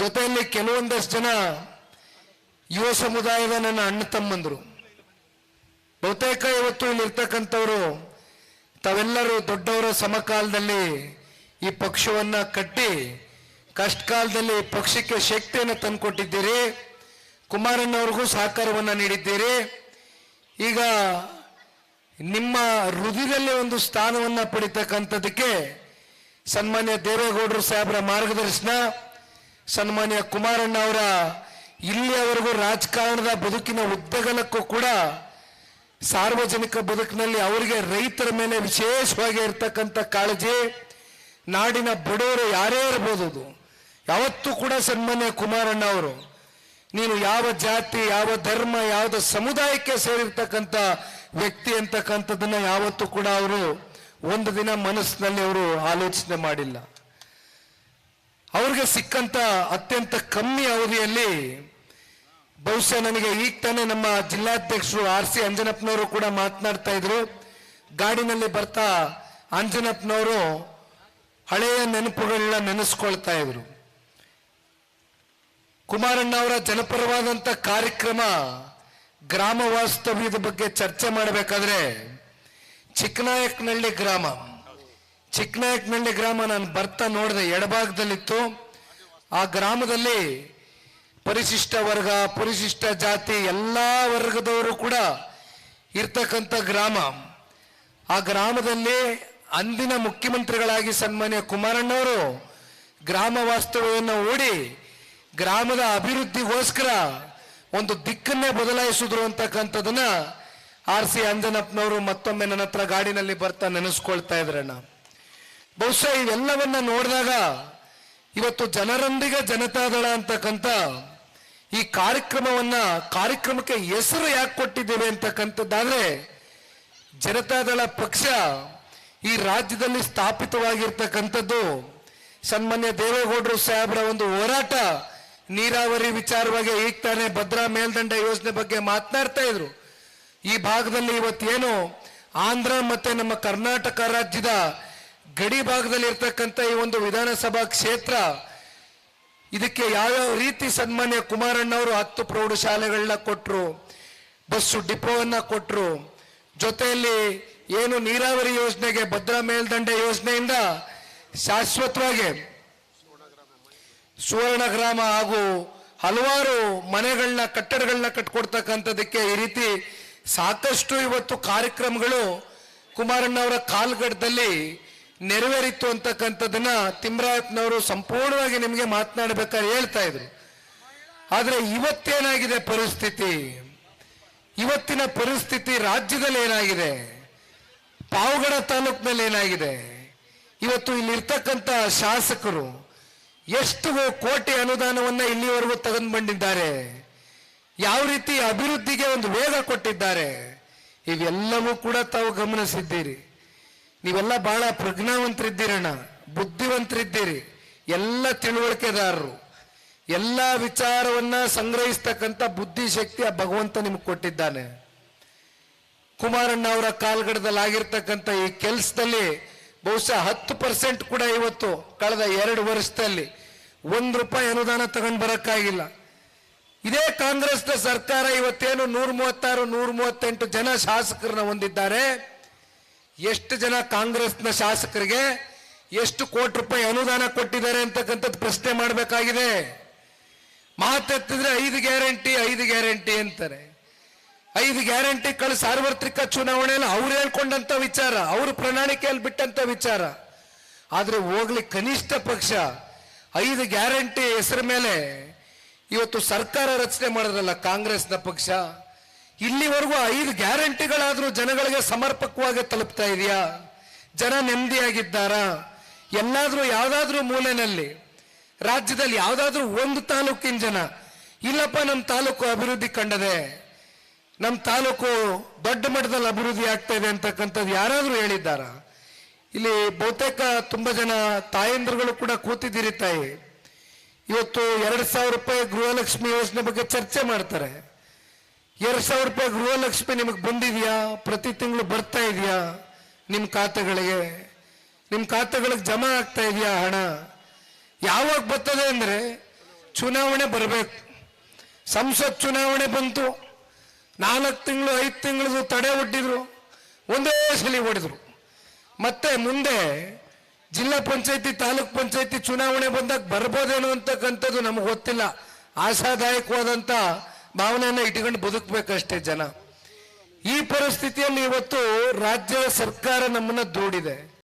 ಜೊತೆಯಲ್ಲಿ ಕೆಲವೊಂದಷ್ಟು ಜನ ಯುವ ಸಮುದಾಯದ ನನ್ನ ಅಣ್ಣ ತಮ್ಮಂದರು. ಬಹುತೇಕ ಇವತ್ತು ಇಲ್ಲಿರ್ತಕ್ಕಂಥವರು ತಾವೆಲ್ಲರೂ ದೊಡ್ಡವರ ಸಮಕಾಲದಲ್ಲಿ ಈ ಪಕ್ಷವನ್ನ ಕಟ್ಟಿ ಕಷ್ಟ ಕಾಲದಲ್ಲಿ ಪಕ್ಷಕ್ಕೆ ಶಕ್ತಿಯನ್ನು ತಂದುಕೊಟ್ಟಿದ್ದೀರಿ. ಕುಮಾರಣ್ಣವ್ರಿಗೂ ಸಹಕಾರವನ್ನು ನೀಡಿದ್ದೀರಿ. ಈಗ ನಿಮ್ಮ ಹೃದಯದಲ್ಲಿ ಒಂದು ಸ್ಥಾನವನ್ನು ಪಡಿತಕ್ಕಂಥದ್ದಕ್ಕೆ ಸನ್ಮಾನ್ಯ ದೇವೇಗೌಡರು ಸಾಹೇಬರ ಮಾರ್ಗದರ್ಶನ ಸನ್ಮಾನ್ಯ ಕುಮಾರಣ್ಣ ಅವರ ಇಲ್ಲಿಯವರೆಗೂ ರಾಜಕಾರಣದ ಬದುಕಿನ ಉದ್ದಗಲಕ್ಕೂ ಕೂಡ ಸಾರ್ವಜನಿಕ ಬದುಕಿನಲ್ಲಿ ಅವರಿಗೆ ರೈತರ ಮೇಲೆ ವಿಶೇಷವಾಗಿ ಇರ್ತಕ್ಕಂಥ ಕಾಳಜಿ. ನಾಡಿನ ಬಡವರು ಯಾರೇ ಇರ್ಬೋದು ಯಾವತ್ತೂ ಕೂಡ ಸನ್ಮಾನ್ಯ ಕುಮಾರಣ್ಣ ಅವರು ನೀನು ಯಾವ ಜಾತಿ, ಯಾವ ಧರ್ಮ ಯಾವ ಸಮುದಾಯಕ್ಕೆ ಸೇರಿರ್ತಕ್ಕಂಥ ವ್ಯಕ್ತಿ ಅಂತಕ್ಕಂಥದ್ದನ್ನ ಯಾವತ್ತೂ ಕೂಡ ಅವರು ಒಂದು ದಿನ ಮನಸ್ಸಿನಲ್ಲಿ ಅವರು ಆಲೋಚನೆ ಮಾಡಿಲ್ಲ. ಅವ್ರಿಗೆ ಸಿಕ್ಕಂತ ಅತ್ಯಂತ ಕಮ್ಮಿ ಅವಧಿಯಲ್ಲಿ ಬಹುಶಃ ನನಗೆ ಈಗ ತಾನೇ ನಮ್ಮ ಜಿಲ್ಲಾಧ್ಯಕ್ಷರು ಆರ್ ಸಿ ಅಂಜನಪ್ಪನವರು ಕೂಡ ಮಾತನಾಡ್ತಾ ಇದ್ರು. ಗಾಡಿನಲ್ಲಿ ಬರ್ತಾ ಅಂಜನಪ್ಪನವರು ಹಳೆಯ ನೆನಪುಗಳನ್ನ ನೆನೆಸ್ಕೊಳ್ತಾ ಇದ್ರು. ಕುಮಾರಣ್ಣ ಅವರ ಜನಪರವಾದಂತ ಕಾರ್ಯಕ್ರಮ ಗ್ರಾಮ ವಾಸ್ತವ್ಯದ ಬಗ್ಗೆ ಚರ್ಚೆ ಮಾಡಬೇಕಾದ್ರೆ ಚಿಕ್ಕನಾಯಕನಹಳ್ಳಿ ಗ್ರಾಮ. ಚಿಕ್ಕನಾಯಕನಹಳ್ಳಿ ಗ್ರಾಮ ನಾನು ಬರ್ತಾ ನೋಡಿದೆ, ಎಡಭಾಗದಲ್ಲಿತ್ತು. ಆ ಗ್ರಾಮದಲ್ಲಿ ಪರಿಶಿಷ್ಟ ವರ್ಗ, ಪರಿಶಿಷ್ಟ ಜಾತಿ, ಎಲ್ಲ ವರ್ಗದವರು ಕೂಡ ಇರ್ತಕ್ಕಂಥ ಗ್ರಾಮ. ಆ ಗ್ರಾಮದಲ್ಲಿ ಅಂದಿನ ಮುಖ್ಯಮಂತ್ರಿಗಳಾಗಿ ಸನ್ಮಾನ್ಯ ಕುಮಾರಣ್ಣವರು ಗ್ರಾಮ ವಾಸ್ತವ್ಯವನ್ನು ಓಡಿ ಗ್ರಾಮದ ಅಭಿವೃದ್ಧಿಗೋಸ್ಕರ ಒಂದು ದಿಕ್ಕನ್ನೇ ಬದಲಾಯಿಸಿದ್ರು ಅಂತಕ್ಕಂಥದನ್ನ ಆರ್ ಸಿ ಅಂಜನಪ್ಪನವರು ಮತ್ತೊಮ್ಮೆ ನನ್ನ ಹತ್ರ ಗಾಡಿನಲ್ಲಿ ಬರ್ತಾ ನೆನೆಸ್ಕೊಳ್ತಾ ಇದ್ರಣ್ಣ. ಬಹುಶಃ ಇವೆಲ್ಲವನ್ನ ನೋಡಿದಾಗ ಇವತ್ತು ಜನರೊಂದಿಗೆ ಜನತಾದಳ ಅಂತಕ್ಕಂಥ ಈ ಕಾರ್ಯಕ್ರಮವನ್ನ, ಕಾರ್ಯಕ್ರಮಕ್ಕೆ ಹೆಸರು ಯಾಕೆ ಕೊಟ್ಟಿದ್ದೇವೆ ಅಂತಕ್ಕಂಥದ್ದಾದ್ರೆ ಜನತಾದಳ ಪಕ್ಷ ಈ ರಾಜ್ಯದಲ್ಲಿ ಸ್ಥಾಪಿತವಾಗಿರ್ತಕ್ಕಂಥದ್ದು ಸನ್ಮಾನ್ಯ ದೇವೇಗೌಡರು ಸಾಹೇಬರ ಒಂದು ಹೋರಾಟ ನೀರಾವರಿ ವಿಚಾರವಾಗಿ ಈಗ ತಾನೇ ಭದ್ರಾ ಮೇಲ್ದಂಡ ಯೋಜನೆ ಬಗ್ಗೆ ಮಾತನಾಡ್ತಾ ಇದ್ರು. ಈ ಭಾಗದಲ್ಲಿ ಇವತ್ತೇನು ಆಂಧ್ರ ಮತ್ತೆ ನಮ್ಮ ಕರ್ನಾಟಕ ರಾಜ್ಯದ ಗಡಿ ಭಾಗದಲ್ಲಿ ಇರ್ತಕ್ಕಂಥ ಈ ಒಂದು ವಿಧಾನಸಭಾ ಕ್ಷೇತ್ರ, ಇದಕ್ಕೆ ಯಾವ್ಯಾವ ರೀತಿ ಸನ್ಮಾನ್ಯ ಕುಮಾರಣ್ಣವರು ಹತ್ತು ಪ್ರೌಢಶಾಲೆಗಳನ್ನ ಕೊಟ್ಟರು ಬಸ್ಸು ಡಿಪೋವನ್ನ ಕೊಟ್ಟರು ಜೊತೆಯಲ್ಲಿ ಏನು ನೀರಾವರಿ ಯೋಜನೆಗೆ ಭದ್ರಾ ಮೇಲ್ದಂಡೆ ಯೋಜನೆಯಿಂದ ಶಾಶ್ವತವಾಗಿ ಸುವರ್ಣ ಗ್ರಾಮ ಹಾಗೂ ಹಲವಾರು ಮನೆಗಳನ್ನ ಕಟ್ಟಡಗಳನ್ನ ಕಟ್ಕೊಡ್ತಕ್ಕಂಥದಕ್ಕೆ ಈ ರೀತಿ ಸಾಕಷ್ಟು ಇವತ್ತು ಕಾರ್ಯಕ್ರಮಗಳು ಕುಮಾರಣ್ಣವರ ಕಾಲ್ಗಡದಲ್ಲಿ ನೆರವೇರಿತ್ತು ಅಂತಕ್ಕಂಥದ್ದನ್ನ ತಿಮ್ರಾಯತ್ನವರು ಸಂಪೂರ್ಣವಾಗಿ ನಿಮಗೆ ಮಾತನಾಡಬೇಕಾದ್ರೆ ಹೇಳ್ತಾ ಇದ್ರು. ಆದರೆ ಇವತ್ತೇನಾಗಿದೆ ಪರಿಸ್ಥಿತಿ? ಇವತ್ತಿನ ಪರಿಸ್ಥಿತಿ ರಾಜ್ಯದಲ್ಲಿ ಏನಾಗಿದೆ? ಪಾವಗಡ ತಾಲೂಕಿನಲ್ಲಿ ಏನಾಗಿದೆ? ಇವತ್ತು ಇಲ್ಲಿ ಇರ್ತಕ್ಕಂಥ ಶಾಸಕರು ಎಷ್ಟು ಕೋಟಿ ಅನುದಾನವನ್ನ ಇಲ್ಲಿವರೆಗೂ ತಗೊಂಡು ಬಂದಿದ್ದಾರೆ ಯಾವ ರೀತಿ ಅಭಿವೃದ್ಧಿಗೆ ಒಂದು ವೇಗ ಕೊಟ್ಟಿದ್ದಾರೆ? ಇವೆಲ್ಲವೂ ಕೂಡ ತಾವು ಗಮನಿಸಿದ್ದೀರಿ. ನೀವೆಲ್ಲ ಬಹಳ ಪ್ರಜ್ಞಾವಂತರಿದ್ದೀರಣ್ಣ, ಬುದ್ಧಿವಂತರಿದ್ದೀರಿ, ಎಲ್ಲ ತಿಳುವಳಿಕೆದಾರರು. ಎಲ್ಲ ವಿಚಾರವನ್ನ ಸಂಗ್ರಹಿಸ್ತಕ್ಕಂಥ ಬುದ್ಧಿಶಕ್ತಿ ಆ ಭಗವಂತ ನಿಮ್ಗೆ ಕೊಟ್ಟಿದ್ದಾನೆ. ಕುಮಾರಣ್ಣ ಅವರ ಕಾಲ್ಗಡದಲ್ಲಿ ಆಗಿರ್ತಕ್ಕಂಥ ಈ ಕೆಲಸದಲ್ಲಿ ಬಹುಶಃ ಹತ್ತು ಪರ್ಸೆಂಟ್ ಕೂಡ ಇವತ್ತು ಕಳೆದ ಎರಡು ವರ್ಷದಲ್ಲಿ ಒಂದು ರೂಪಾಯಿ ಅನುದಾನ ತಗೊಂಡು ಬರೋಕ್ಕಾಗಿಲ್ಲ. ಇದೇ ಕಾಂಗ್ರೆಸ್ನ ಸರ್ಕಾರ ಇವತ್ತೇನು ನೂರ ಮೂವತ್ತಾರು ನೂರ ಮೂವತ್ತೆಂಟು ಜನ ಶಾಸಕರನ್ನ ಹೊಂದಿದ್ದಾರೆ. ಎಷ್ಟು ಜನ ಕಾಂಗ್ರೆಸ್ನ ಶಾಸಕರಿಗೆ ಎಷ್ಟು ಕೋಟಿ ರೂಪಾಯಿ ಅನುದಾನ ಕೊಟ್ಟಿದ್ದಾರೆ ಅಂತಕ್ಕಂಥದ್ದು ಪ್ರಶ್ನೆ ಮಾಡಬೇಕಾಗಿದೆ. ಮಾತೆತ್ತಿದ್ರೆ ಐದು ಗ್ಯಾರಂಟಿ ಐದು ಗ್ಯಾರಂಟಿ ಅಂತಾರೆ. ಐದು ಗ್ಯಾರಂಟಿ ಕಳು ಸಾರ್ವತ್ರಿಕ ಚುನಾವಣೆಯಲ್ಲಿ ಅವ್ರು ಹೇಳ್ಕೊಂಡಂತ ವಿಚಾರ, ಅವ್ರ ಪ್ರಣಾಳಿಕೆಯಲ್ಲಿ ಬಿಟ್ಟಂತ ವಿಚಾರ. ಆದ್ರೆ ಹೋಗ್ಲಿ ಕನಿಷ್ಠ ಪಕ್ಷ, ಐದು ಗ್ಯಾರಂಟಿ ಹೆಸರ ಮೇಲೆ ಇವತ್ತು ಸರ್ಕಾರ ರಚನೆ ಮಾಡಿದ್ರಲ್ಲ ಕಾಂಗ್ರೆಸ್ನ ಪಕ್ಷ ಇಲ್ಲಿವರೆಗೂ ಐದು ಗ್ಯಾರಂಟಿಗಳಾದರೂ ಜನಗಳಿಗೆ ಸಮರ್ಪಕವಾಗಿ ತಲುಪ್ತಾ ಇದೆಯಾ? ಜನ ನೆಮ್ಮದಿಯಾಗಿದ್ದಾರಾ? ಎಲ್ಲಾದರೂ ಯಾವುದಾದ್ರೂ ಮೂಲೆಯಲ್ಲಿ ರಾಜ್ಯದಲ್ಲಿ ಯಾವುದಾದ್ರೂ ಒಂದು ತಾಲೂಕಿನ ಜನ, ಇಲ್ಲಪ್ಪ ನಮ್ಮ ತಾಲೂಕು ಅಭಿವೃದ್ಧಿ ಕಂಡದೆ ನಮ್ಮ ತಾಲೂಕು ದೊಡ್ಡ ಮಟ್ಟದಲ್ಲಿ ಅಭಿವೃದ್ಧಿ ಆಗ್ತಾ ಇದೆ ಅಂತಕ್ಕಂಥದ್ದು ಯಾರಾದರೂ ಹೇಳಿದ್ದಾರ? ಇಲ್ಲಿ ಬಹುತೇಕ ತುಂಬಾ ಜನ ತಾಯಂದ್ರುಗಳು ಕೂಡ ಕೂತಿದ್ದೀರಿ ತಾಯಿ. ಇವತ್ತು ಎರಡು ಸಾವಿರ ರೂಪಾಯಿ ಗೃಹಲಕ್ಷ್ಮಿ ಯೋಜನೆ ಬಗ್ಗೆ ಚರ್ಚೆ ಮಾಡ್ತಾರೆ. ಎರಡ್ ಸಾವಿರ ರೂಪಾಯಿ ಗೃಹಲಕ್ಷ್ಮಿ ನಿಮಗೆ ಬಂದಿದೆಯಾ? ಪ್ರತಿ ತಿಂಗಳು ಬರ್ತಾ ಇದೆಯಾ? ನಿಮ್ಮ ಖಾತೆಗಳಿಗೆ? ನಿಮ್ಮ ಖಾತೆಗಳಿಗೆ ಜಮಾ ಆಗ್ತಾ ಇದೆಯಾ ಹಣ? ಯಾವಾಗ ಬರ್ತದೆ ಅಂದರೆ ಚುನಾವಣೆ ಬರಬೇಕು. ಸಂಸತ್ ಚುನಾವಣೆ ಬಂತು. ನಾಲ್ಕು ತಿಂಗಳು, ಐದು ತಿಂಗಳದು ತಡೆ ಒಡ್ಡಿದ್ರು. ಒಂದೇ ಸಲ ಹೊಡೆದ್ರು ಮತ್ತೆ ಮುಂದೆ ಜಿಲ್ಲಾ ಪಂಚಾಯತಿ, ತಾಲೂಕ್ ಪಂಚಾಯತಿ ಚುನಾವಣೆ ಬಂದಾಗ ಬರ್ಬೋದೇನೋ ಅಂತಕ್ಕಂಥದ್ದು ನಮಗೆ ಗೊತ್ತಿಲ್ಲ. ಆಶಾದಾಯಕವಾದಂಥ ಭಾವನೆಯನ್ನು ಇಟ್ಕೊಂಡು ಬದುಕಬೇಕಷ್ಟೇ ಜನ. ಈ ಪರಿಸ್ಥಿತಿಯಲ್ಲಿ ಇವತ್ತು ರಾಜ್ಯದ ಸರ್ಕಾರ ನಮ್ಮನ್ನ ದೂಡಿದೆ.